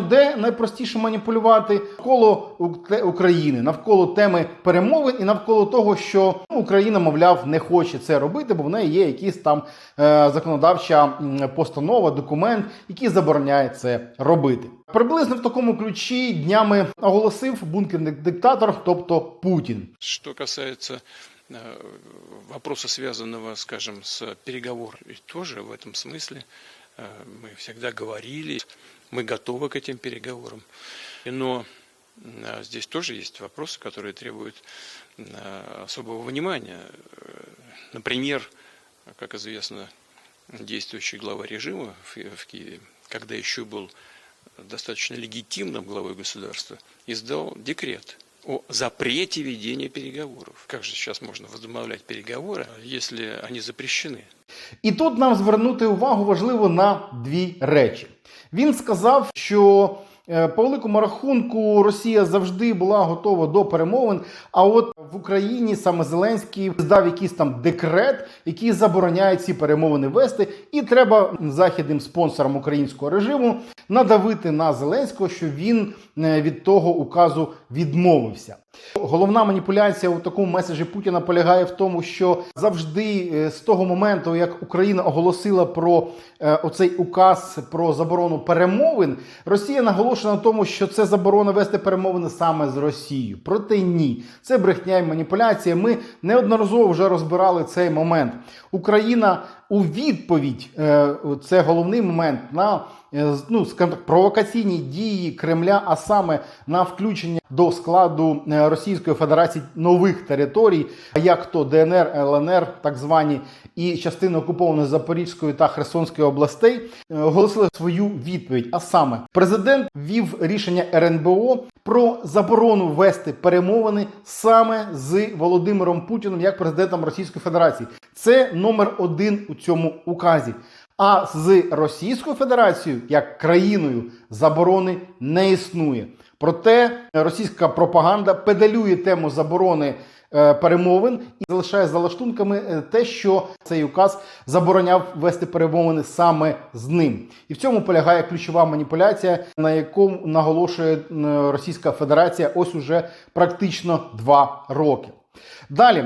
Де найпростіше маніпулювати навколо Ук- України, навколо теми перемовин і навколо того, що ну, Україна, мовляв, не хоче це робити, бо в неї є якісь там е, законодавча м, постанова, документ, який забороняє це робити. Приблизно в такому ключі днями оголосив бункерний диктатор, тобто Путін. Что касается э, вопроса, связанного, скажем, с переговорами, тоже в этом смысле э, Мы всегда говорили, мы готовы к этим переговорам. Но э, здесь тоже есть вопросы, которые требуют э, особого внимания. Э, Например, как известно, действующий глава режима в в Киеве, когда еще был достаточно легитимным главой государства, издал декрет о запрете ведения переговоров. Как же сейчас можно возобновлять переговоры, если они запрещены? І тут нам звернути увагу важливо на дві речі. Він сказав, що по великому рахунку Росія завжди була готова до перемовин. А от в Україні саме Зеленський здав якийсь там декрет, який забороняє ці перемовини вести, і треба західним спонсорам українського режиму надавити на Зеленського, що він е, від того указу відмовився. Головна маніпуляція у такому меседжі Путіна полягає в тому, що завжди е, з того моменту, як Україна оголосила про е, оцей указ про заборону перемовин, Росія наголошена на тому, що це заборона вести перемовини саме з Росією. Проте ні, це брехня і маніпуляція. Ми неодноразово вже розбирали цей момент. Україна у відповідь е, це головний момент на е, ну, провокаційні дії Кремля, а саме на включення до складу е, Російської Федерації нових територій, як то ДНР, ЛНР, так звані, і частини окупованої Запорізької та Херсонської областей, оголосили свою відповідь. А саме, президент ввів рішення РНБО про заборону вести перемовини саме з Володимиром Путіним як президентом Російської Федерації. Це номер один у цьому указі. А з Російською Федерацією як країною заборони не існує. Проте російська пропаганда педалює тему заборони е, перемовин і залишає за лаштунками е, те, що цей указ забороняв вести перемовини саме з ним. І в цьому полягає ключова маніпуляція, на яку наголошує Російська Федерація ось уже практично два роки. Далі